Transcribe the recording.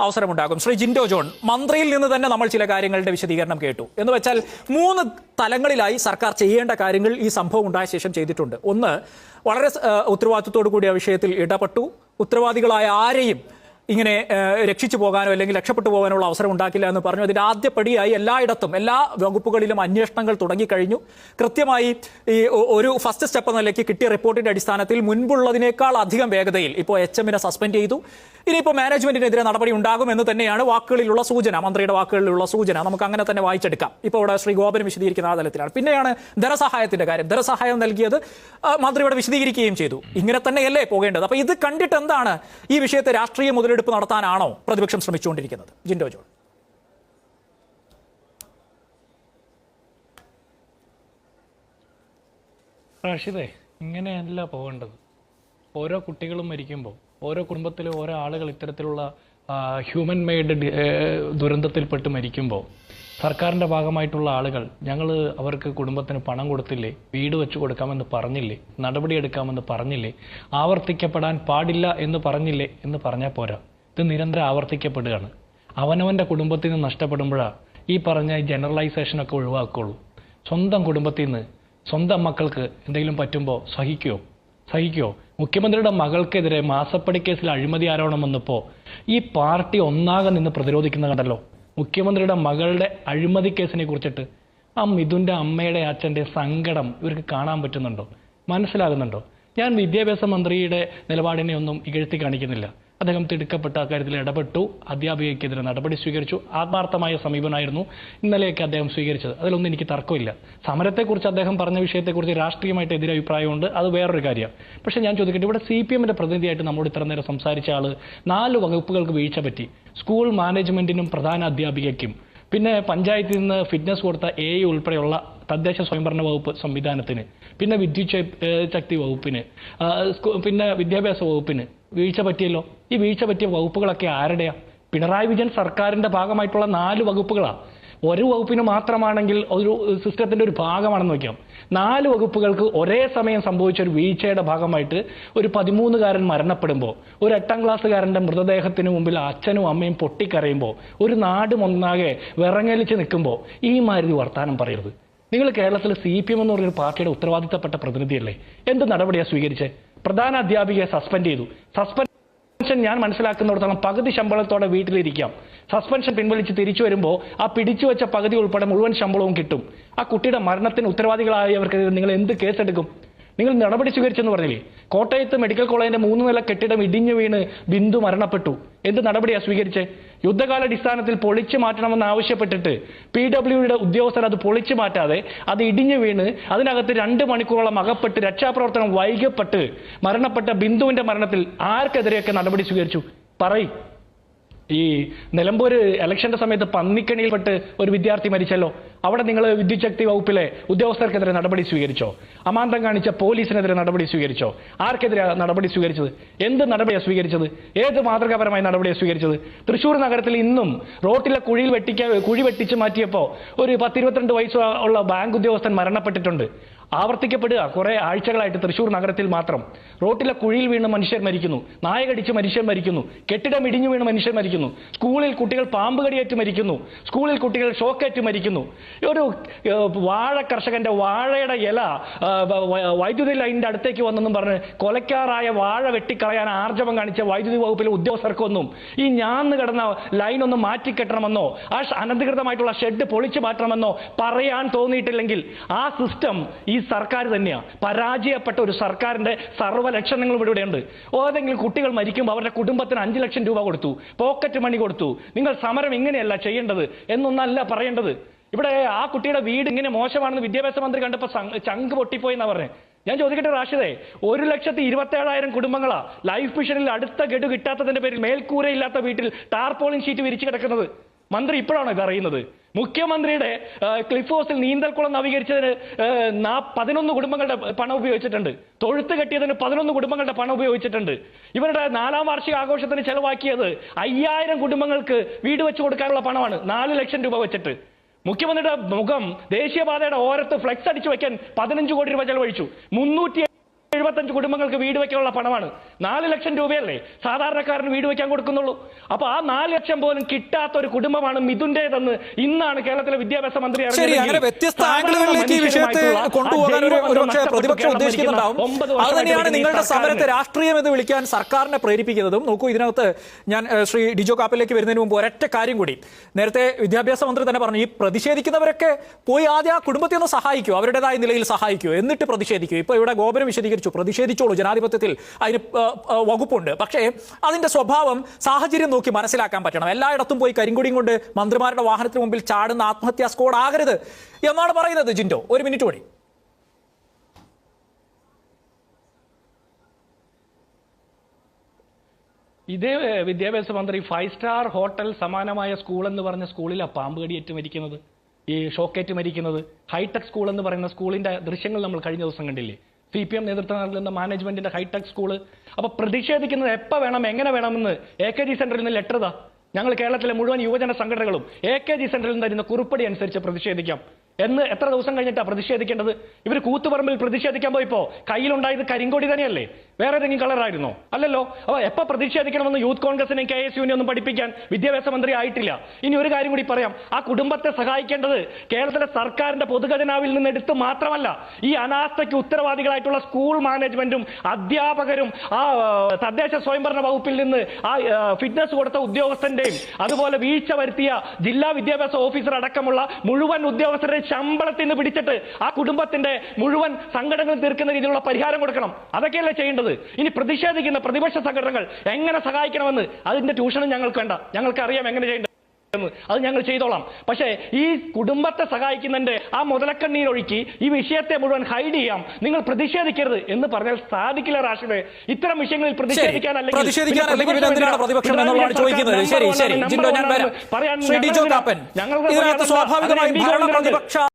അവസരമുണ്ടാകും. ശ്രീ ജിൻഡോ ജോൺ മന്ത്രിയിൽ നിന്ന് തന്നെ നമ്മൾ ചില കാര്യങ്ങളുടെ വിശദീകരണം കേട്ടു. എന്ന് വെച്ചാൽ മൂന്ന് തലങ്ങളിലായി സർക്കാർ ചെയ്യേണ്ട കാര്യങ്ങൾ ഈ സംഭവം ഉണ്ടായ ശേഷം ചെയ്തിട്ടുണ്ട്. ഒന്ന് വളരെ ഉത്തരവാദിത്വത്തോടു കൂടി ആ വിഷയത്തിൽ ഇടപെട്ടു. ഉത്തരവാദികളായ ആരെയും ഇങ്ങനെ രക്ഷിച്ചു പോകാനോ അല്ലെങ്കിൽ രക്ഷപ്പെട്ടു പോകാനുള്ള അവസരം ഉണ്ടാക്കില്ല എന്ന് പറഞ്ഞു. അതിന്റെ ആദ്യപടിയായി എല്ലായിടത്തും എല്ലാ വകുപ്പുകളിലും അന്വേഷണങ്ങൾ തുടങ്ങിക്കഴിഞ്ഞു. കൃത്യമായി ഈ ഒരു ഫസ്റ്റ് സ്റ്റെപ്പ് എന്ന നിലയ്ക്ക് കിട്ടിയ റിപ്പോർട്ടിന്റെ അടിസ്ഥാനത്തിൽ മുൻപുള്ളതിനേക്കാൾ അധികം വേഗതയിൽ ഇപ്പോൾ എച്ച് എമ്മിനെ സസ്പെൻഡ് ചെയ്തു. ഇനിയിപ്പോൾ മാനേജ്മെന്റിനെതിരെ നടപടി ഉണ്ടാകും എന്ന് തന്നെയാണ് വാക്കുകളിലുള്ള സൂചന മന്ത്രിയുടെ വാക്കുകളിലുള്ള സൂചന. നമുക്ക് അങ്ങനെ തന്നെ വായിച്ചെടുക്കാം. ഇപ്പോൾ ഇവിടെ ശ്രീ ഗോപൻ വിശദീകരിക്കുന്ന ആ തലത്തിലാണ്. പിന്നെയാണ് ധനസഹായത്തിന്റെ കാര്യം. ധനസഹായം നൽകിയത് മന്ത്രി ഇവിടെ വിശദീകരിക്കുകയും ചെയ്തു. ഇങ്ങനെ തന്നെയല്ലേ പോകേണ്ടത്? അപ്പോൾ ഇത് കണ്ടിട്ട് എന്താണ് ഈ വിഷയത്തെ രാഷ്ട്രീയ മുതലെടുപ്പ് നടത്താനാണോ പ്രതിപക്ഷം ശ്രമിച്ചുകൊണ്ടിരിക്കുന്നത്? ജിൻഡോ ജോൾ റഷിദേ ഇങ്ങനെയല്ല പോകേണ്ടത്. ഓരോ കുട്ടികളും മരിക്കുമ്പോൾ ഓരോ കുടുംബത്തിലും ഓരോ ആളുകൾ ഇത്തരത്തിലുള്ള ഹ്യൂമൻ മെയ്ഡ് ദുരന്തത്തിൽപ്പെട്ട് മരിക്കുമ്പോൾ സർക്കാരിന്റെ ഭാഗമായിട്ടുള്ള ആളുകൾ ഞങ്ങൾ അവർക്ക് കുടുംബത്തിന് പണം കൊടുത്തില്ലേ വീട് വെച്ച് കൊടുക്കാമെന്ന് പറഞ്ഞില്ലേ നടപടിയെടുക്കാമെന്ന് പറഞ്ഞില്ലേ ആവർത്തിക്കപ്പെടാൻ പാടില്ല എന്ന് പറഞ്ഞില്ലേ എന്ന് പറഞ്ഞാൽ പോരാ. ഇത് നിരന്തരം ആവർത്തിക്കപ്പെടുകയാണ്. അവനവന്റെ നിന്ന് നഷ്ടപ്പെടുമ്പോഴാണ് ഈ പറഞ്ഞ ജനറലൈസേഷനൊക്കെ ഒഴിവാക്കുള്ളൂ. സ്വന്തം കുടുംബത്തിൽ നിന്ന് സ്വന്തം മക്കൾക്ക് എന്തെങ്കിലും പറ്റുമ്പോൾ സഹിക്കുമോ സഹിക്കുമോ മുഖ്യമന്ത്രിയുടെ മകൾക്കെതിരെ മാസപ്പടി കേസിൽ അഴിമതി ആരോപണം വന്നപ്പോൾ ഈ പാർട്ടി ഒന്നാകെ നിന്ന് പ്രതിരോധിക്കുന്ന കണ്ടല്ലോ. മുഖ്യമന്ത്രിയുടെ മകളുടെ അഴിമതി കേസിനെ കുറിച്ചിട്ട് ആ മിഥുന്റെ അമ്മയുടെ അച്ഛന്റെ സങ്കടം ഇവർക്ക് കാണാൻ പറ്റുന്നുണ്ടോ? മനസ്സിലാകുന്നുണ്ടോ? ഞാൻ വിദ്യാഭ്യാസ മന്ത്രിയുടെ നിലപാടിനെ ഒന്നും ഇകഴ്ത്തി കാണിക്കുന്നില്ല. അദ്ദേഹം തിടുക്കപ്പെട്ട കാര്യത്തിൽ ഇടപെട്ടു. അധ്യാപികയ്ക്കെതിരെ നടപടി സ്വീകരിച്ചു. ആത്മാർത്ഥമായ സമീപനമായിരുന്നു ഇന്നലെയൊക്കെ അദ്ദേഹം സ്വീകരിച്ചത്. അതിലൊന്നും എനിക്ക് തർക്കമില്ല. സമരത്തെക്കുറിച്ച് അദ്ദേഹം പറഞ്ഞ വിഷയത്തെക്കുറിച്ച് രാഷ്ട്രീയമായിട്ട് എതിരെ എതിരഭിപ്രായമുണ്ട് അത് വേറൊരു കാര്യമാണ് പക്ഷേ ഞാൻ ചോദിക്കട്ടെ ഇവിടെ സി പി എമ്മിന്റെ പ്രതിനിധിയായിട്ട് നമ്മോട് ഇത്ര നേരം സംസാരിച്ച ആൾ നാല് വകുപ്പുകൾക്ക് വീഴ്ച പറ്റി. സ്കൂൾ മാനേജ്മെന്റിനും പ്രധാന അധ്യാപികയ്ക്കും. പിന്നെ പഞ്ചായത്തിൽ നിന്ന് ഫിറ്റ്നസ് കൊടുത്ത എ ഉൾപ്പെടെയുള്ള തദ്ദേശ സ്വയംഭരണ വകുപ്പ് സംവിധാനത്തിന്. പിന്നെ വിദ്യുച്ഛക്തി വകുപ്പിന്. പിന്നെ വിദ്യാഭ്യാസ വകുപ്പിന്. വീഴ്ച പറ്റിയല്ലോ? ഈ വീഴ്ച പറ്റിയ വകുപ്പുകളൊക്കെ ആരുടെയാ? പിണറായി വിജയൻ സർക്കാരിന്റെ ഭാഗമായിട്ടുള്ള നാല് വകുപ്പുകളാണ് ഒരു വകുപ്പിന് മാത്രമാണെങ്കിൽ ഒരു സിസ്റ്റത്തിന്റെ ഒരു ഭാഗമാണെന്ന് വയ്ക്കാം. നാല് വകുപ്പുകൾക്ക് ഒരേ സമയം സംഭവിച്ച ഒരു വീഴ്ചയുടെ ഭാഗമായിട്ട് ഒരു പതിമൂന്നുകാരൻ മരണപ്പെടുമ്പോൾ ഒരു എട്ടാം ക്ലാസ്സുകാരന്റെ മൃതദേഹത്തിന് മുമ്പിൽ അച്ഛനും അമ്മയും പൊട്ടിക്കരയുമ്പോൾ ഒരു നാടും ഒന്നാകെ വിറങ്ങലിച്ച് നിൽക്കുമ്പോൾ ഈ മാതിരി വർത്താനം പറയരുത്. നിങ്ങൾ കേരളത്തിൽ സി പി എം എന്ന് പറഞ്ഞൊരു പാർട്ടിയുടെ ഉത്തരവാദിത്തപ്പെട്ട പ്രതിനിധിയല്ലേ? എന്ത് നടപടിയാണ് സ്വീകരിച്ചത് പ്രധാന അധ്യാപികയെ സസ്പെൻഡ് ചെയ്തു. സസ്പെൻഷൻ ഞാൻ മനസ്സിലാക്കുന്നിടത്തോളം പകുതി ശമ്പളത്തോടെ വീട്ടിലിരിക്കാം. സസ്പെൻഷൻ പിൻവലിച്ച് തിരിച്ചു വരുമ്പോൾ ആ പിടിച്ചു വെച്ച പകുതി ഉൾപ്പെടെ മുഴുവൻ ശമ്പളവും കിട്ടും. ആ കുട്ടിയുടെ മരണത്തിന് ഉത്തരവാദികളായവർക്കെതിരെ നിങ്ങൾ എന്ത് കേസെടുക്കും? നിങ്ങൾ നടപടി സ്വീകരിച്ചെന്ന് പറഞ്ഞില്ലേ? കോട്ടയത്ത് മെഡിക്കൽ കോളേജിന്റെ മൂന്ന് നില കെട്ടിടം ഇടിഞ്ഞു വീണ് ബിന്ദു മരണപ്പെട്ടു. എന്ത് നടപടിയാണ് സ്വീകരിച്ചേ? യുദ്ധകാലാടിസ്ഥാനത്തിൽ പൊളിച്ചു മാറ്റണമെന്ന് ആവശ്യപ്പെട്ടിട്ട് പി ഡബ്ല്യുഡിയുടെ ഉദ്യോഗസ്ഥർ അത് പൊളിച്ചു മാറ്റാതെ അത് ഇടിഞ്ഞു വീണ് അതിനകത്ത് രണ്ട് മണിക്കൂറോളം അകപ്പെട്ട് രക്ഷാപ്രവർത്തനം വൈകപ്പെട്ട് മരണപ്പെട്ട ബിന്ദുവിന്റെ മരണത്തിൽ ആർക്കെതിരെയൊക്കെ നടപടി സ്വീകരിച്ചു? പറയും. ഈ നിലമ്പൂര് ഇലക്ഷന്റെ സമയത്ത് പന്നിക്കണിയിൽപ്പെട്ട് ഒരു വിദ്യാർത്ഥി മരിച്ചല്ലോ. അവിടെ നിങ്ങൾ വിദ്യുശക്തി വകുപ്പിലെ ഉദ്യോഗസ്ഥർക്കെതിരെ നടപടി സ്വീകരിച്ചോ? അമാന്തം കാണിച്ച പോലീസിനെതിരെ നടപടി സ്വീകരിച്ചോ? ആർക്കെതിരെ നടപടി സ്വീകരിച്ചത്? എന്ത് നടപടിയാണ് സ്വീകരിച്ചത്? ഏത് മാതൃകാപരമായ നടപടിയാണ് സ്വീകരിച്ചത്? തൃശ്ശൂർ നഗരത്തിൽ ഇന്നും റോട്ടിലെ കുഴിയിൽ വെട്ടിക്ക കുഴി വെട്ടിച്ച് മാറ്റിയപ്പോൾ ഒരു പത്തിരുപത്തിരണ്ട് വയസ്സ് ഉള്ള ബാങ്ക് ഉദ്യോഗസ്ഥൻ മരണപ്പെട്ടിട്ടുണ്ട്. ആവർത്തിക്കപ്പെടുക. കുറെ ആഴ്ചകളായിട്ട് തൃശ്ശൂർ നഗരത്തിൽ മാത്രം. റോട്ടിലെ കുഴിയിൽ വീണ് മനുഷ്യർ മരിക്കുന്നു. നായ കടിച്ച് മനുഷ്യർ മരിക്കുന്നു. കെട്ടിടം ഇടിഞ്ഞു വീണ് മനുഷ്യർ മരിക്കുന്നു. സ്കൂളിൽ കുട്ടികൾ പാമ്പ് കടിയേറ്റ് മരിക്കുന്നു. സ്കൂളിൽ കുട്ടികൾ ഷോക്കേറ്റ് മരിക്കുന്നു. ഒരു വാഴ കർഷകന്റെ വാഴയുടെ ഇല വൈദ്യുതി ലൈനിന്റെ അടുത്തേക്ക് വന്നെന്നും പറഞ്ഞ് കൊലക്കാറായ വാഴ വെട്ടിക്കളയാൻ ആർജവം കാണിച്ച വൈദ്യുതി വകുപ്പിലെ ഉദ്യോഗസ്ഥർക്കൊന്നും ഈ ഞാന്ന് കിടന്ന ലൈൻ ഒന്ന് മാറ്റിക്കെട്ടണമെന്നോ ആ അനധികൃതമായിട്ടുള്ള ഷെഡ് പൊളിച്ചു മാറ്റണമെന്നോ പറയാൻ തോന്നിയിട്ടില്ലെങ്കിൽ ആ സിസ്റ്റം ഈ സർക്കാർ തന്നെയാണ് പരാജയപ്പെട്ട ഒരു സർക്കാരിന്റെ സർവ ലക്ഷണങ്ങളും ഇവിടെ ഇവിടെയുണ്ട്. ഏതെങ്കിലും കുട്ടികൾ മരിക്കുമ്പോൾ അവരുടെ കുടുംബത്തിന് അഞ്ച് ലക്ഷം രൂപ കൊടുത്തു. പോക്കറ്റ് മണി കൊടുത്തു. നിങ്ങൾ സമരം ഇങ്ങനെയല്ല ചെയ്യേണ്ടത് എന്നൊന്നല്ല പറയേണ്ടത്. ഇവിടെ ആ കുട്ടിയുടെ വീട് ഇങ്ങനെ മോശമാണെന്ന് വിദ്യാഭ്യാസ മന്ത്രി കണ്ടപ്പോൾ ചങ്ക് പൊട്ടിപ്പോയി എന്നാ പറഞ്ഞത് ഞാൻ ചോദിക്കട്ടെ റാഷിദേ ഒരു ലക്ഷത്തി ഇരുപത്തേഴായിരം കുടുംബങ്ങളാ ലൈഫ് മിഷനിൽ അടുത്ത ഗഡു കിട്ടാത്തതിന്റെ പേരിൽ മേൽക്കൂരയില്ലാത്ത വീട്ടിൽ ടാർപോളിൻ ഷീറ്റ് വിരിച്ചു കിടക്കുന്നത്. മന്ത്രി ഇപ്പോഴാണോ ഇത് അറിയുന്നത്? മുഖ്യമന്ത്രിയുടെ ക്ലിഫ് ഹൗസിൽ നീന്തൽക്കുളം നവീകരിച്ചതിന് പതിനൊന്ന് കുടുംബങ്ങളുടെ പണം ഉപയോഗിച്ചിട്ടുണ്ട്. തൊഴുത്ത് കെട്ടിയതിന് പതിനൊന്ന് കുടുംബങ്ങളുടെ പണം ഉപയോഗിച്ചിട്ടുണ്ട്. ഇവരുടെ നാലാം വാർഷിക ആഘോഷത്തിന് ചെലവാക്കിയത് അയ്യായിരം കുടുംബങ്ങൾക്ക് വീട് വെച്ച് കൊടുക്കാനുള്ള പണമാണ്. നാല് ലക്ഷം രൂപ വെച്ചിട്ട്. മുഖ്യമന്ത്രിയുടെ മുഖം ദേശീയപാതയുടെ ഓരത്ത് ഫ്ലെക്സ് അടിച്ചു വെക്കാൻ പതിനഞ്ച് കോടി രൂപ ചെലവഴിച്ചു. മുന്നൂറ്റി എഴുപത്തഞ്ച് കുടുംബങ്ങൾക്ക് വീട് വെക്കാനുള്ള പണമാണ്. നാല് ലക്ഷം രൂപയല്ലേ? സാധാരണക്കാരന് വീട് വെക്കാൻ കൊടുക്കുന്നുള്ളൂ. അപ്പൊ ആ നാല് ലക്ഷം പോലും കിട്ടാത്ത ഒരു കുടുംബമാണ് മിഥുന്റേതെന്ന് ഇന്നാണ് കേരളത്തിലെ വിദ്യാഭ്യാസ മന്ത്രി അങ്ങനെ വ്യത്യസ്ത ആംഗിളുകളിലേക്ക് ഈ വിഷയത്തെ മനുഷ്യരുമായിട്ടുള്ള ആ കൊണ്ടുപോകാൻ ഒരു ജൈവബന്ധം പ്രതിപക്ഷം ഉദ്ദേശിക്കുന്നുണ്ടാവും. അത് തന്നെയാണ് നിങ്ങളുടെ സമരത്തെ രാഷ്ട്രീയം എന്ന് വിളിക്കാൻ സർക്കാരിനെ പ്രേരിപ്പിക്കുന്നതും. നോക്കൂ ഇതിനകത്ത് ഞാൻ ശ്രീ ഡിജോ കാപ്പിലേക്ക് വരുന്നതിന് മുമ്പ് ഒരൊറ്റ കാര്യം കൂടി. നേരത്തെ വിദ്യാഭ്യാസ മന്ത്രി തന്നെ പറഞ്ഞു ഈ പ്രതിഷേധിക്കുന്നവരൊക്കെ പോയി ആദ്യം ആ കുടുംബത്തെ ഒന്ന് സഹായിക്കൂ അവരുടേതായ നിലയിൽ സഹായിക്കൂ എന്നിട്ട് പ്രതിഷേധിക്കൂ. ഇപ്പൊ ഇവിടെ ഗോപുരം വിശദീകരിച്ചു പ്രതിഷേധിച്ചോളൂ ജനാധിപത്യത്തിൽ. അതിന് വകുപ്പുണ്ട്. പക്ഷേ അതിന്റെ സ്വഭാവം സാഹചര്യം നോക്കി മനസ്സിലാക്കാൻ പറ്റണം. എല്ലായിടത്തും പോയി കരിങ്കുടിയും കൊണ്ട് മന്ത്രിമാരുടെ വാഹനത്തിന് മുമ്പിൽ ചാടുന്ന ആത്മഹത്യാ സ്കോഡ് ആകരുത് എന്നാണ് പറയുന്നത് ജിൻഡോ. ഒരു മിനിറ്റ് കൂടി. ഇതേ വിദ്യാഭ്യാസ മന്ത്രി ഫൈവ് സ്റ്റാർ ഹോട്ടൽ സമാനമായ സ്കൂൾ എന്ന് പറഞ്ഞ സ്കൂളിലാണ് പാമ്പ് കടിയേറ്റ് മരിക്കുന്നത് ഈ ഷോക്കേറ്റ് മരിക്കുന്നത്. ഹൈടെക് സ്കൂൾ എന്ന് പറയുന്ന സ്കൂളിന്റെ ദൃശ്യങ്ങൾ നമ്മൾ കഴിഞ്ഞ ദിവസം കണ്ടില്ലേ? സി പി എം നേതൃത്വം നൽകുന്ന മാനേജ്മെന്റിന്റെ ഹൈടെക് സ്കൂൾ അപ്പൊ പ്രതിഷേധിക്കുന്നത് എപ്പോൾ വേണം എങ്ങനെ വേണമെന്ന് എ കെ ജി സെന്ററിൽ നിന്ന് ലെറ്റർ ഇതാ. ഞങ്ങൾ കേരളത്തിലെ മുഴുവൻ യുവജന സംഘടനകളും എ കെ ജി സെന്ററിൽ നിന്ന് തരുന്ന കുറിപ്പടി അനുസരിച്ച് പ്രതിഷേധിക്കാം. എന്ന് എത്ര ദിവസം കഴിഞ്ഞിട്ടാണ് പ്രതിഷേധിക്കേണ്ടത്? ഇവർ കൂത്തുപറമ്പിൽ പ്രതിഷേധിക്കാൻ പോയപ്പോ കയ്യിലുണ്ടായത് കരിങ്കോടി തന്നെയല്ലേ? വേറെ ഏതെങ്കിലും കളറായിരുന്നോ? അല്ലല്ലോ. അപ്പൊ എപ്പ പ്രതിഷേധിക്കണമെന്ന് യൂത്ത് കോൺഗ്രസിനെ കെ എസ് യുവിനെ ഒന്നും പഠിപ്പിക്കാൻ വിദ്യാഭ്യാസ മന്ത്രി ആയിട്ടില്ല. ഇനി ഒരു കാര്യം കൂടി പറയാം. ആ കുടുംബത്തെ സഹായിക്കേണ്ടത് കേരളത്തിലെ സർക്കാരിന്റെ പൊതുഖജനാവിൽ നിന്ന് എടുത്ത് മാത്രമല്ല ഈ അനാസ്ഥയ്ക്ക് ഉത്തരവാദികളായിട്ടുള്ള സ്കൂൾ മാനേജ്മെന്റും അധ്യാപകരും ആ തദ്ദേശ സ്വയംഭരണ വകുപ്പിൽ നിന്ന് ആ, ഫിറ്റ്നസ് കൊടുത്ത ഉദ്യോഗസ്ഥന്റെയും അതുപോലെ വീഴ്ച വരുത്തിയ ജില്ലാ വിദ്യാഭ്യാസ ഓഫീസർ അടക്കമുള്ള മുഴുവൻ ഉദ്യോഗസ്ഥരുടെ ശമ്പളത്തിൽ നിന്ന് പിടിച്ചിട്ട് ആ കുടുംബത്തിന്റെ മുഴുവൻ സങ്കടങ്ങൾ തീർക്കുന്ന രീതിയിലുള്ള പരിഹാരം കൊടുക്കണം. അതൊക്കെയല്ലേ ചെയ്യേണ്ടത്? ഇനി പ്രതിഷേധിക്കുന്ന പ്രതിപക്ഷ സംഘടനകൾ എങ്ങനെ സഹായിക്കണമെന്ന്? അതിന്റെ ട്യൂഷനും ഞങ്ങൾക്ക് വേണ്ട. ഞങ്ങൾക്ക് അറിയാം എങ്ങനെ ചെയ്യേണ്ടത് അത് ഞങ്ങൾ ചെയ്തോളാം. പക്ഷേ ഈ കുടുംബത്തെ സഹായിക്കുന്നതിന്റെ ആ മുതലക്കണ്ണീരൊഴുക്കി ഈ വിഷയത്തെ മുഴുവൻ ഹൈഡ് ചെയ്യാം. നിങ്ങൾ പ്രതിഷേധിക്കരുത് എന്ന് പറഞ്ഞാൽ സാധിക്കില്ല റാഷിദെ. ഇത്തരം വിഷയങ്ങളിൽ പ്രതിഷേധിക്കാൻ അല്ലെങ്കിൽ പറയാൻ ഞങ്ങൾ